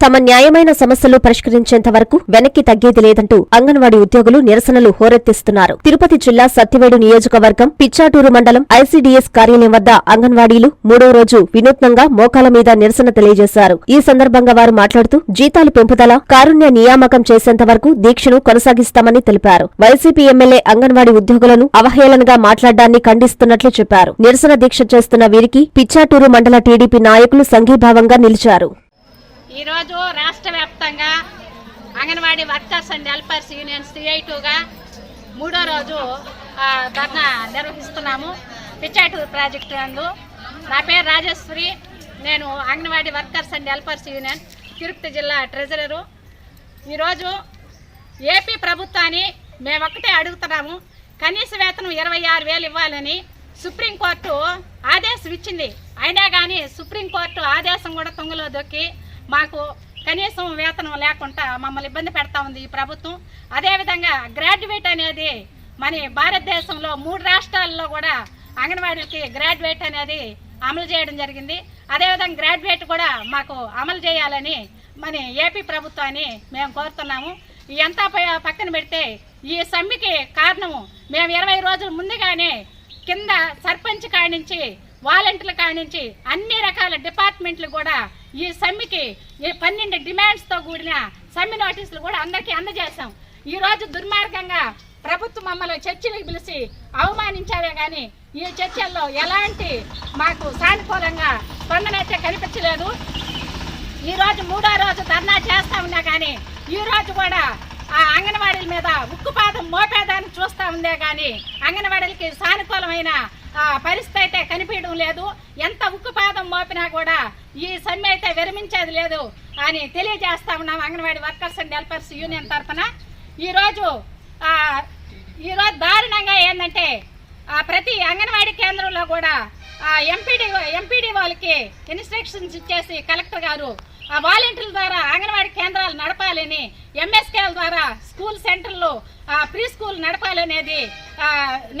తమ న్యాయమైన సమస్యలు పరిష్కరించేంత వరకు వెనక్కి తగ్గేది లేదంటూ అంగన్వాడీ ఉద్యోగులు నిరసనలు హోరెత్తిస్తున్నారు. తిరుపతి జిల్లా సత్యవేడు నియోజకవర్గం పిచ్చాటూరు మండలం ఐసీడీఎస్ కార్యాలయం వద్ద అంగన్వాడీలు మూడో రోజు వినూత్నంగా మోకాల మీద నిరసన తెలియజేశారు. ఈ సందర్భంగా వారు మాట్లాడుతూ జీతాలు పెంపుదల కారుణ్య నియామకం చేసేంత వరకు దీక్షను కొనసాగిస్తామని తెలిపారు. వైసీపీ ఎమ్మెల్యే అంగన్వాడీ ఉద్యోగులను అవహేళనగా మాట్లాడడాన్ని ఖండిస్తున్నట్లు చెప్పారు. నిరసన దీక్ష చేస్తున్న వీరికి పిచ్చాటూరు మండల టీడీపీ నాయకులు సంఘీభావంగా నిలిచారు. ఈరోజు రాష్ట్ర వ్యాప్తంగా anganwadi workers and helpers union సిఐటుగా మూడో రోజు ధర్నా నిర్వహిస్తున్నాము. పిచ్చాటూరు ప్రాజెక్టు నందు. నా పేరు రాజేశ్వరి నేను anganwadi workers and helpers union Tirupati జిల్లా ట్రెజరరు. ఈరోజు ఏపీ ప్రభుత్వాన్ని మేమొక్కటే అడుగుతున్నాము. కనీస వేతనం ఇరవై ఆరు వేలు ఇవ్వాలని సుప్రీంకోర్టు ఆదేశం ఇచ్చింది. అయినా కానీ సుప్రీంకోర్టు ఆదేశం కూడా తొంగలో దొక్కి మాకు కనీసం వేతనం లేకుండా మమ్మల్ని ఇబ్బంది పెడతా ఉంది ఈ ప్రభుత్వం. అదేవిధంగా గ్రాడ్యుయేట్ అనేది మన భారతదేశంలో మూడు రాష్ట్రాల్లో కూడా అంగన్వాడీలకి గ్రాడ్యుయేట్ అనేది అమలు చేయడం జరిగింది. అదేవిధంగా గ్రాడ్యుయేట్ కూడా మాకు అమలు చేయాలని మన ఏపీ ప్రభుత్వాన్ని మేము కోరుతున్నాము. ఎంత పక్కన పెడితే ఈ సమ్మెకి కారణము మేము ఇరవై రోజుల ముందుగానే కింద సర్పంచ్ కాడి నుంచి వాలంటీర్ల కాడి నుంచి అన్ని రకాల డిపార్ట్మెంట్లు కూడా ఈ సమ్మెకి ఈ పన్నెండు డిమాండ్స్తో కూడిన సమ్మె నోటీసులు కూడా అందరికీ అందజేశాం. ఈ రోజు దుర్మార్గంగా ప్రభుత్వం మమ్మల్ని చర్చలకు పిలిచి అవమానించారే కానీ ఈ చర్చల్లో ఎలాంటి మాకు సానుకూలంగా స్పందనైతే కనిపించలేదు. ఈ రోజు మూడో రోజు ధర్నా చేస్తా ఉన్నా కానీ ఈ రోజు కూడా ఆ అంగన్వాడీల మీద ఉక్కుపాదం మోపేదాన్ని చూస్తూ ఉందే కానీ అంగన్వాడీలకి సానుకూలమైన పరిస్థితి అయితే కనిపించడం లేదు. ఎంత ఉక్కుపాదం మోపినా కూడా ఈ సమ్మె అయితే విరమించేది లేదు అని తెలియజేస్తా ఉన్నాం anganwadi workers and helpers union తరఫున. ఈరోజు ఈరోజు దారుణంగా ఏంటంటే ప్రతి అంగన్వాడీ కేంద్రంలో కూడా ఎంపీడీ ఎంపీడీ వాళ్ళకి ఇన్స్ట్రక్షన్స్ ఇచ్చేసి కలెక్టర్ గారు ఆ వాలంటీర్ల ద్వారా అంగన్వాడీ కేంద్రాలు నడపాలని ఎంఎస్కేల ద్వారా స్కూల్ సెంటర్లు ప్రీ స్కూల్ నడపాలనేది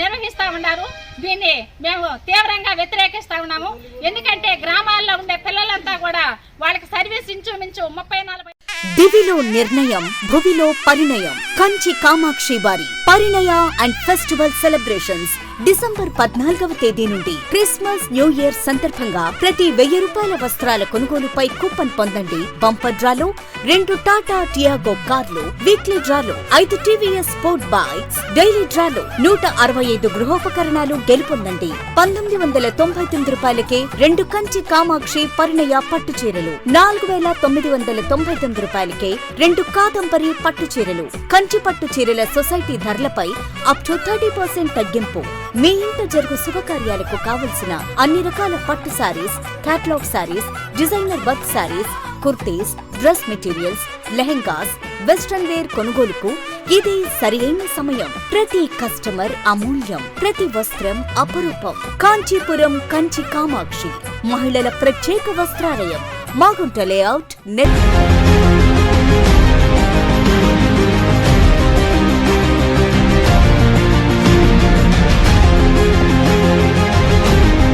నిర్వహిస్తూ నిర్వహిస్తా ఉన్నారు. దీన్ని మేము తీవ్రంగా వ్యతిరేకిస్తా ఉన్నాము. ఎందుకంటే గ్రామాల్లో ఉండే పిల్లలంతా కూడా వాళ్ళకి సర్వీస్ ఇంచుమించు ముప్పై నలభై దివిలో నిర్ణయం భువిలో పరిణయం. కంచి కామాక్షి వారి పరిణయ అండ్ ఫెస్టివల్ సెలబ్రేషన్స్ డిసెంబర్ పద్నాలుగవ తేదీ నుండి క్రిస్మస్ న్యూ ఇయర్ సందర్భంగా ప్రతి వెయ్యి రూపాయల వస్త్రాల కొనుగోలుపై కూపన్ పొందండి. బంపర్ డ్రాలో రెండు టాటా టియాగో కార్లు వీక్లీ డ్రాలో ఐదు టీవీఎస్ స్పోర్ట్ బైక్స్ డైలీ డ్రాలో నూట అరవై ఐదు గృహోపకరణాలు గెలుపొందండి. పంతొమ్మిది వందల తొంభై తొమ్మిది రూపాయలకే రెండు కంచి కామాక్షి పరిణయ పట్టు చీరలు నాలుగు వేల తొమ్మిది వందల తొంభై తొమ్మిది రూపాయలకే రెండు కాదంబరి పట్టు చీరలు కంచి పట్టు చీరల సొసైటీ ధరలపై అప్ టు థర్టీ పర్సెంట్ తగ్గింపు. మీ ఇంట జరుగు శుభకార్యాలకు కావలసిన అన్ని రకాల పట్టు sarees catalogue sarees designer work sarees kurtis dress materials lehengas western wear కొనుగోలుకు ఇది సరైన సమయం. ప్రతి కస్టమర్ అమూల్యం ప్రతి వస్త్రం అపురూపం. కాంచీపురం కంచి కామాక్షి. మహిళల ప్రత్యేక వస్త్రాలయం. Magunta layout net